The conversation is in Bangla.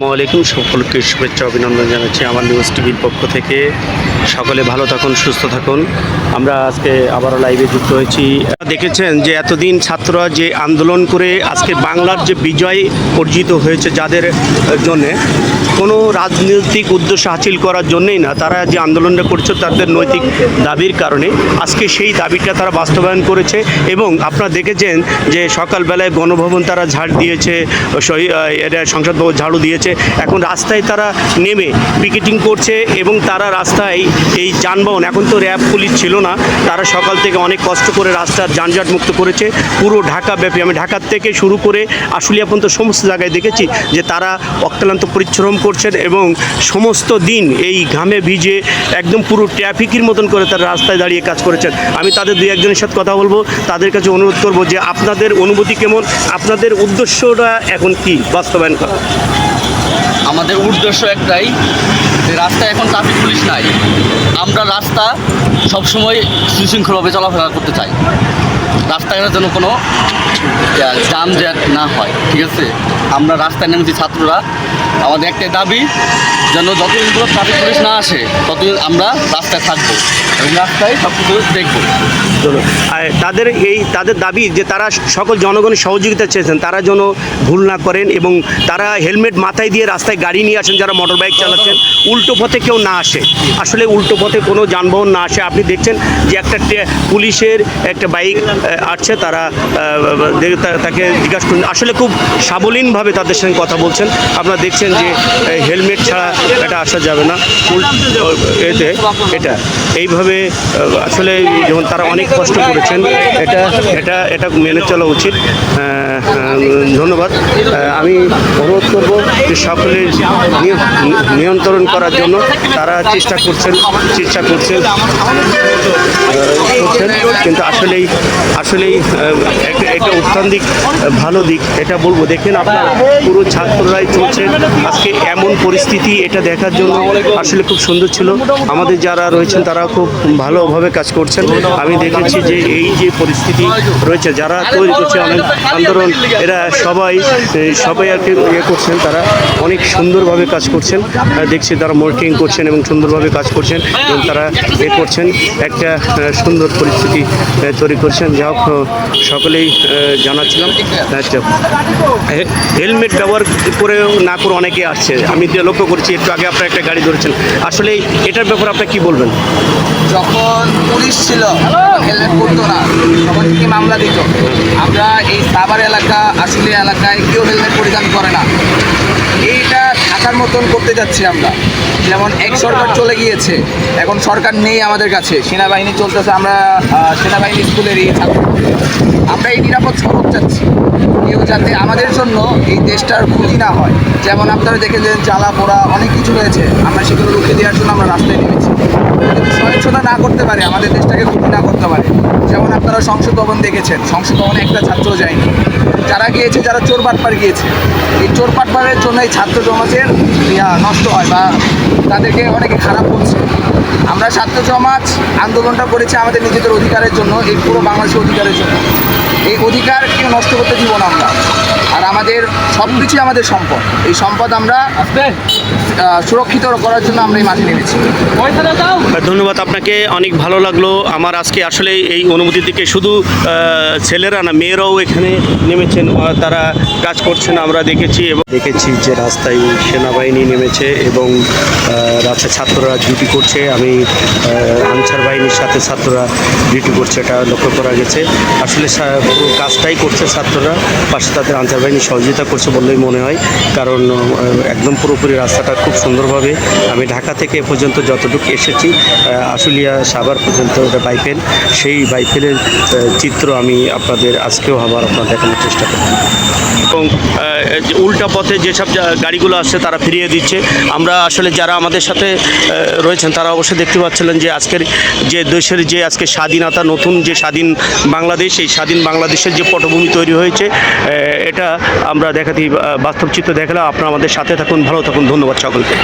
আসসালামাইকুম সকলকে শুভেচ্ছা অভিনন্দন জানাচ্ছি আমার নিউজ টিভির পক্ষ থেকে। সকলে ভালো থাকুন, সুস্থ থাকুন। আমরা আজকে আবারও লাইভে যুক্ত হয়েছি। দেখেছেন যে এতদিন ছাত্ররা যে আন্দোলন করে আজকে বাংলার যে বিজয় অর্জিত হয়েছে যাদের জন্যে, কোনো রাজনৈতিক উদ্দেশ্য হাসিল করার জন্যই না, তারা যে আন্দোলনটা করছে তাদের নৈতিক দাবির কারণে, আজকে সেই দাবিটা তারা বাস্তবায়ন করেছে এবং আপনারা দেখেছেন যে সকালবেলায় গণভবন তারা ঝাড় দিয়েছে সংসদ ভবন ঝাড়ু দিয়েছে। এখন রাস্তায় তারা নেমে পিকেটিং করছে এবং তারা রাস্তায় এই যানবাহন, এখন তো র্যাব পুলিশ ছিল না, তারা সকাল থেকে অনেক কষ্ট করে রাস্তার যানজট মুক্ত করেছে, পুরো ঢাকা ব্যাপী। আমি ঢাকার থেকে শুরু করে আশুলিয়া পর্যন্ত সমস্ত জায়গায় দেখেছি যে তারা অক্লান্ত পরিশ্রম করছেন এবং সমস্ত দিন এই ঘামে ভিজে একদম পুরো ট্রাফিকের মতন করে তারা রাস্তায় দাঁড়িয়ে কাজ করেছেন। আমি তাদের দুই একজনের সাথে কথা বলব, তাদের কাছে অনুরোধ করব যে আপনাদের অনুভূতি কেমন, আপনাদের উদ্দেশ্যটা এখন কি বাস্তবায়ন করা? আমাদের উদ্দেশ্য একটাই যে রাস্তায় এখন ট্রাফিক পুলিশ নাই। আমরা রাস্তা সবসময় সুশৃঙ্খলভাবে চলাফেরা করতে চাই। রাস্তাঘাটে যেন কোনো জ্যাট না হয়, ঠিক আছে? আমরা রাস্তায় নেমেছি ছাত্ররা। আমাদের একটাই দাবি, যেন যতদিন পুরো ট্রাফিক পুলিশ না আসে ততদিন আমরা রাস্তায় থাকব রাস্তায় সব কিছু দেখব তাদের এই, তাদের দাবি যে তারা সকল জনগণের সহযোগিতা চেয়েছেন, তারা যেন ভুল না করেন এবং তারা হেলমেট মাথায় দিয়ে রাস্তায় গাড়ি নিয়ে আসেন যারা মোটর বাইক চালাচ্ছেন, উল্টো পথে কেউ না আসে। আসলে উল্টো পথে কোনো যানবাহন না আসে। আপনি দেখছেন যে একটা পুলিশের একটা বাইক আসছে, তারা তাকে জিজ্ঞাসা আসলে খুব সাবলীনভাবে তাদের সঙ্গে কথা বলছেন। আপনারা দেখছেন যে হেলমেট ছাড়া এটা আসা যাবে না। এতে, এটা। এইভাবে আসলে যেমন তারা অনেক কষ্ট করেছেন, এটা এটা এটা মেনে চলা উচিত। ধন্যবাদ। আমি অনুরোধ করব যে সকলের নিয়- নিয়ন্ত্রণ করার জন্য তারা চেষ্টা করছেন চেষ্টা করছেন করছেন। কিন্তু আসলেই আসলেই একটা একটা উত্থান দিক, ভালো দিক, এটা বলব। দেখেন আপনার, পুরো ছাত্ররাই চলছেন আজকে এমন পরিস্থিতি এটা দেখার জন্য আসলে খুব সুন্দর ছিল। আমাদের যারা রয়েছেন তারা খুব ভালোভাবে কাজ করছেন। আমি দেখেছি যে এই যে পরিস্থিতি রয়েছে, যারা তৈরি করছে, অনেক আন্দোলন, এরা সবাই সবাই আর কি ইয়ে করছেন, তারা অনেক সুন্দরভাবে কাজ করছেন। দেখছি তারা মার্কিং করছেন এবং সুন্দরভাবে কাজ করছেন এবং তারা এ করছেন। একটা সুন্দর পরিস্থিতি তৈরি করছেন। যা হোক, সকলেই জানাচ্ছিলাম। আচ্ছা। হেলমেট ব্যবহার করে না করে অনেকে আসছে। আমি লক্ষ্য করছি, একটু আগে আপনার একটা গাড়ি ধরেছেন। আসলে এটার ব্যাপারে আপনি কি বলবেন? যখন পুলিশ ছিল হেলমেট না, তখন কি মামলা দিত? আমরা এই সাভার এলাকা আসলে এলাকায় কেউ হেলমেট পরিধান করে না। থাকার মতন করতে যাচ্ছি আমরা। যেমন এক সরকার চলে গিয়েছে এখন সরকার নেই আমাদের কাছে। সেনাবাহিনী চলতেছে আমরা সেনাবাহিনী স্কুলের স্কুলেরই ছাত্র। আমরা এই নিরাপদ সড়ক চাচ্ছি। কেউ যাতে আমাদের জন্য এই দেশটার ক্ষতি না হয়। যেমন আপনারা দেখেছেন জ্বালা পোড়া অনেক কিছু রয়েছে আমরা সেগুলো রুখে দেওয়ার জন্য আমরা রাস্তায় নেমেছি। সহিংসতা না করতে পারে, আমাদের দেশটাকে ক্ষতি না করতে পারে। যেমন আপনারা সংসদ ভবন দেখেছেন, সংসদ ভবনে একটা ছাত্র যায়নি। যারা গিয়েছে, যারা চোর বাটপার গিয়েছে, এই চোর বাটপারের জন্য এই ছাত্র সমাজের নষ্ট হয় বা তাদেরকে অনেকে খারাপ বলছে। আমরা ছাত্র সমাজ আন্দোলনটা করেছি আমাদের নিজেদের অধিকারের জন্য, এই পুরো বাংলাদেশের অধিকারের জন্য। এই অধিকার কেউ নষ্ট করতে দিব না আমরা। আর আমাদের সব কিছুই আমাদের সম্পদ। এই সম্পদ আমরা সুরক্ষিত করার জন্য আমরা এই মাঠে নেমেছি। ধন্যবাদ আপনাকে অনেক ভালো লাগল। আমার আজকে আসলে এই অনুভূতি থেকে শুধু ছেলেরা না মেয়েরাও এখানে নেমেছেন তারা কাজ করছেন আমরা দেখেছি এবং দেখেছি যে রাস্তায় সেনাবাহিনী নেমেছে এবং রাস্তায় ছাত্ররা ডিউটি করছে। আমি আনসার বাহিনীর সাথে ছাত্ররা ডিউটি করছে এটা লক্ষ্য করা গেছে। আসলে কাজটাই করছে ছাত্ররা পাশে তাদের আনসার বাহিনী সহযোগিতা করছে বললেই মনে হয়। কারণ একদম পুরোপুরি রাস্তাটা খুব সুন্দরভাবে আমি ঢাকা থেকে পর্যন্ত যতটুকু এসেছি আশুলিয়া সাভার পর্যন্ত ওটা বাইফেল। সেই বাইফেলের আহ, চিত্র আমি আপনাদের আজকেও আবার আপনার দেখানোর চেষ্টা করব। এবং উল্টা পথে যেসব গাড়িগুলো আসছে তারা ফিরিয়ে দিচ্ছে। আমরা আসলে যারা আমাদের সাথে রয়েছেন তারা অবশ্যই দেখতে পাচ্ছিলেন যে আজকের যে দেশের যে আজকে স্বাধীনতা নতুন যে স্বাধীন বাংলাদেশ এই স্বাধীন বাংলাদেশের যে পটভূমি তৈরি হয়েছে আহ, এটা আমরা দেখাতে বাস্তব চিত্র দেখালাম। আপনারা আমাদের সাথে থাকুন ভালো থাকুন। ধন্যবাদ সকলকে।